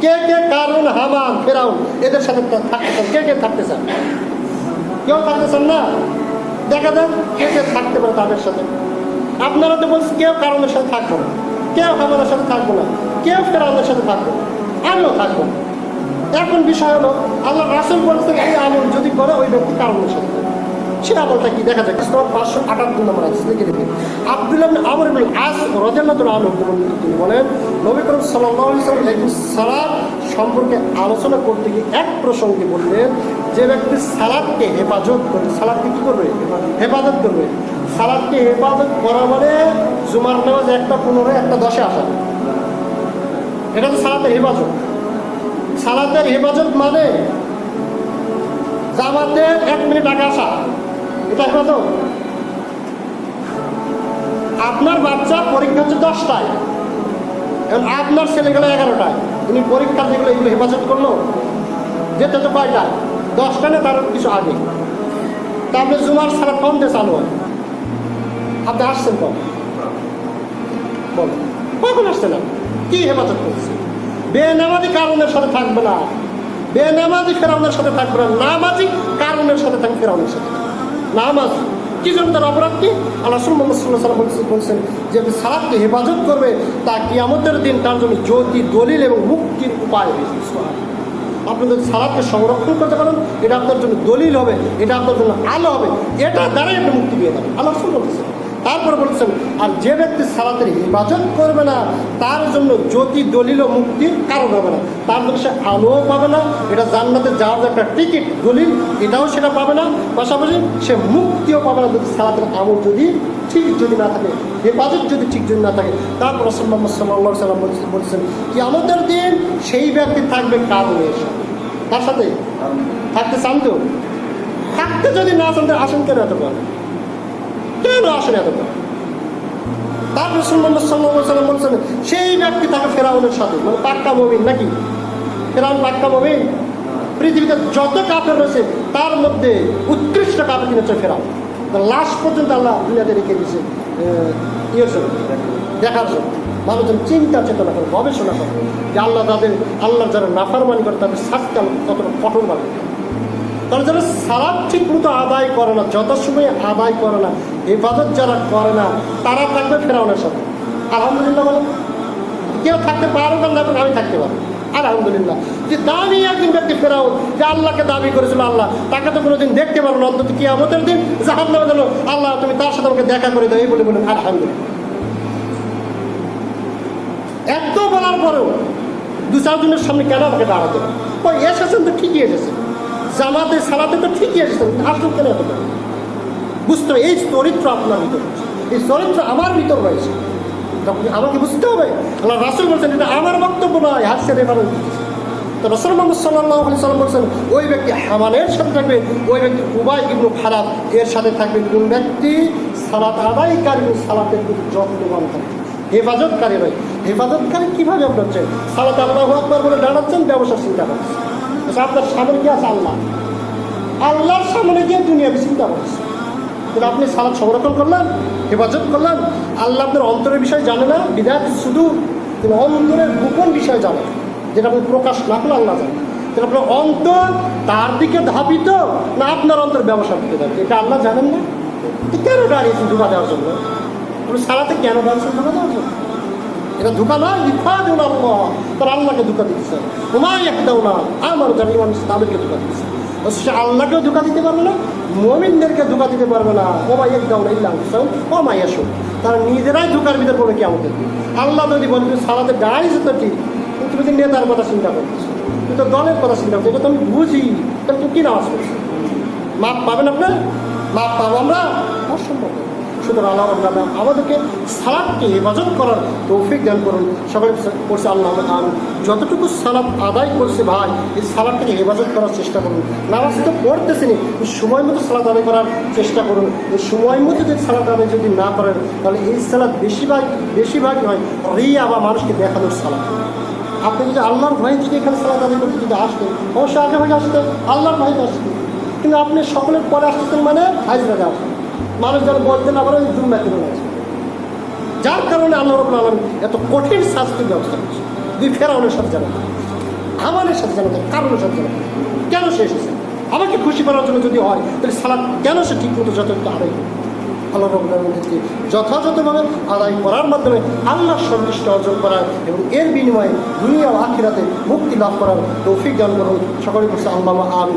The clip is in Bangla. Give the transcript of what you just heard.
কে কে কারণ হামান ফেরাউন? এদের সাথে থাকতে চান। কে কে থাকতে চান? কেউ থাকতে চান না? দেখা যান কে কে থাকতে পারে তাদের সাথে। আপনারা তো বলছেন কেউ কারণের সাথে থাকব না। কেউ হামানের সাথে থাকব না। কেউ ফেরাউনের সাথে থাকব আমিও থাকব এখন বিষয় হলো, আল্লাহ রাসুল বলছেন, এই আমল যদি করে, ওই ব্যক্তি কারণের সাথে। সে আমলটা কি দেখা যায়? ইসলাম পাঁচশো আটাত্তর নম্বর আছে, লিখে দেখি আব্দুল্লাহ আমর ইবনুল আস তাআলা আনহু তিনি বলেন, নবী করিম ওয়াসাল্লাম একদিন সম্পর্কে আলোচনা করতে গিয়ে এক প্রসঙ্গে বললেন, যে ব্যক্তি সালাদকে হেফাজত করবে সালাদকে কি করবে? হেফাজত করবে। সালাদকে হেফাজত করা মানে জুমার নামাজ একটা পনেরো একটা দশে আসা। এটা তো সালাতের হেফাজত। সালাতের হেফাজত মানে জামাতে এক মিনিট আগে আসা। এটা হেফাজত আপনার বাচ্চা পরীক্ষা হচ্ছে দশটায়। এখন আপনার ছেলে গেলো এগারোটায়। উনি পরীক্ষা যেগুলো এগুলো হেফাজত করল। যেতে তো কয়টায়? দশটা না তার কিছু আগে? তারপরে জুমার সারা কমতে চালু হয়। আপনি আসছেন কম কখন আসছেন? কি হেফাজত করছে বেনামাজি কারণের সাথে থাকবে না। বেনামাজি ফেরাউনের সাথে থাকবে না। নামাজি কারণের সাথে থাকবে ফেরাউনের সাথে। নামাজি। কি জন্য তার অপরাধ কি আল্লাহ মোহাম্মদ বলছেন বলছেন, যে সালাদকে হেফাজত করবে, তা কিয়ামতের দিন তার জন্য জ্যোতি, দলিল এবং মুক্তির উপায় আপনি যদি সালাদকে সংরক্ষণ করতে পারেন, এটা আপনার জন্য দলিল হবে, এটা আপনার জন্য আলো হবে, এটা দ্বারাই আপনি মুক্তি পেয়ে যাবেন। আল্লাহ রসুল বলতেছেন তারপরে বলেছেন আর যে ব্যক্তি সালাতের হেফাজত করবে না, তার জন্য জ্যোতি দলিল মুক্তির কারণ হবে না। তার জন্য সে আলোও পাবে না, এটা জান্নাতে যাওয়ার একটা টিকিট, দলিল, এটাও সেটা পাবে না। পাশাপাশি সে মুক্তিও পাবে না যদি সালাতের আমল যদি ঠিক যদি না থাকে, হেফাজত যদি ঠিক যদি না থাকে। তারপর রসুল মোহাম্মদ সাল্লাহ সাল্লাম বলছেন কি আমাদের দিন সেই ব্যক্তি থাকবে কারণের সাথে তার সাথে? থাকতে চান তো? থাকতে যদি না চান আসেন কেন এত কেন আসেন এত করে? তারপর রসুল সাল্লাম বলছেন, সেই ব্যক্তি তাকে ফেরাউনের সাথে মানে পাক্কা মমিন নাকি? ফেরাউন পাক্কা মমিন? পৃথিবীতে যত কাপড় রয়েছে, তার মধ্যে উৎকৃষ্ট কাপড় কিনেছে ফেরাউন। লাস্ট পর্যন্ত আল্লাহ দুনিয়াতে রেখে দিয়েছে ইয়ের দেখার জন্য। মানুষজন চিন্তা, চেতনা করে, গবেষণা করে যে আল্লাহ তাদের, আল্লাহ যারা নাফারমানি করে, তাদের আল্লাহ কতটা কঠোর মানে তারা যারা সালাদ ঠিক মতো আদায় করে না, যত সময় আদায় করে না হেফাজত যারা করে না, তারা থাকবে ফেরাউনের সাথে। আলহামদুলিল্লাহ বলো, কেউ থাকতে পারো না আমি থাকতে পারব। আলহামদুলিল্লাহ। যে দামি একদিন ব্যক্তি ফেরাউন, যে আল্লাহকে দাবি করেছিল আল্লাহ, তাকে তো কোনোদিন দেখতে পারব না, অন্তত কি আমাদের দিন জাহান দিল আল্লাহ তুমি তার সাথে আমাকে দেখা করে দাও এই বলে বলেন, আলহামদুলিল্লাহ। এত বলার পরেও দু চারজনের সামনে কেন আমাকে দাঁড়াতে? ওই এসেছেন তো ঠিকই এসেছেন। জামাতে, সালাতে তো ঠিকই এসেছেন আসুন কেন এত? বুঝতে এই চরিত্র আপনার ভিতর। এই চরিত্র আমার ভিতর রয়েছে। আমাকে বুঝতে হবে, আল্লাহ রাসুল বলছেন, এটা আমার বক্তব্য নয় হাসিয়া রেফারেন্স তো রসুল মোহাম্মদ সাল্লাহ আলি সাল্লাম বলছেন, ওই ব্যক্তি হামানের সাথে থাকবে, ওই ব্যক্তি উবাই ইবনু খারাপ এর সাথে থাকবে, কোন ব্যক্তি সালাত আদায়কারী সালাতের প্রতি যত্নবান থাকবে হেফাজতকারী নয়। হেফাজতকারী কীভাবে আপনার হচ্ছে সালাত আল্লাহ আকবর বলে দাঁড়াচ্ছেন, ব্যবসার চিন্তা করছেন। আপনার সামনে কি আছে? আল্লাহ। আল্লাহর সামনে গিয়ে দুনিয়া চিন্তা করছে কিন্তু আপনি সালাদ সংরক্ষণ করলেন, হেফাজত করলেন। আল্লাহ আপনার অন্তরের বিষয় জানে না, বিধাত শুধু তিনি অন্তরের গোপন বিষয় জানে, যেটা আপনি প্রকাশ না করলে আল্লাহ জানে। তাহলে আপনার অন্তর তার দিকে ধাবিত না আপনার অন্তর ব্যবসার দিকে ধাবিত। এটা আল্লাহ জানেন না। তো কেন দাঁড়িয়েছেন ধোকা দেওয়ার জন্য? আপনি সালাতে কেন দাঁড়িয়েছেন ধোকা দেওয়ার জন্য? এটা ধোকা নয় লিখা দেউন আল্লাহ। তার আল্লাহকে ধোকা দিচ্ছে হুমায় এক দেও না আমার জানি মানুষ তাদেরকে ধোকা দিচ্ছে সে আল্লাহকেও ধোকা দিতে পারবে না মমিনদেরকে ধোকা দিতে পারবে না। ও মাই একদম না ও মাই আসো তারা নিজেরাই ধোকার ভিতর পড়ে কি আমাদের আল্লাহ যদি বলে, তুমি সালাতে দাঁড়িয়েছো তো ঠিক তুমি তো নেতার কথা চিন্তা করতেছো। তুমি তো দলের কথা চিন্তা করছ এটা তো আমি বুঝি। তাহলে তুমি কী নামাজ করছ মাপ পাবেন আপনার? মাপ পাবো আমরা? অসম্ভব। সুতরাং আল্লাহ রাব্বুল আলামিন আমাদেরকে সালাদকে হেফাজত করার তৌফিক দান করুন। সকলে করছে আল্লাহ আমিন। যতটুকু সালাদ আদায় করছে ভাই, এই সালাদটাকে হেফাজত করার চেষ্টা করুন। নামাজ তো পড়তেছে পড়তেছেনি সময় মতো সালাদ আদায় করার চেষ্টা করুন। এই সময় মতো যদি সালাদ আদায় যদি না করেন, তাহলে এই সালাদ বেশিরভাগ বেশিরভাগই হয়। রিয়া বা মানুষকে দেখানোর সালাদ আপনি যদি আল্লাহর ভয়ে যদি এখানে সালাদ আদায় করতে যদি আসতেন, অবশ্যই আগে হয়ে আসতেন, আল্লাহর ভয়ে আসতেন। কিন্তু আপনি সকলের পরে আসতেছেন মানে হাজরাতে আসতেন। মানুষ যেন বলতেন আবার ওই জুম্মা করে যার কারণে আল্লাহ রবুল আলম এত কঠিন শাস্তির ব্যবস্থা করছে। দুই ফেরাউনের সাথে জানা আমানের সাথে যেন থাকে কারণের সাথে থাকে। কেন সে এসেছে? আমাকে খুশি করার জন্য যদি হয়, তাহলে সালাদ কেন সে ঠিক মতো যথাযথ আদায় করবে? আল্লাহ রবুল্লাহ মন্দিরকে যথাযথভাবে আদায় করার মাধ্যমে আল্লাহ সন্তুষ্ট অর্জন করার এবং এর বিনিময়ে দুনিয়া আখিরাতে মুক্তি লাভ করার তৌফিক দান করুন। সকলে করছে আল্লাহ আমি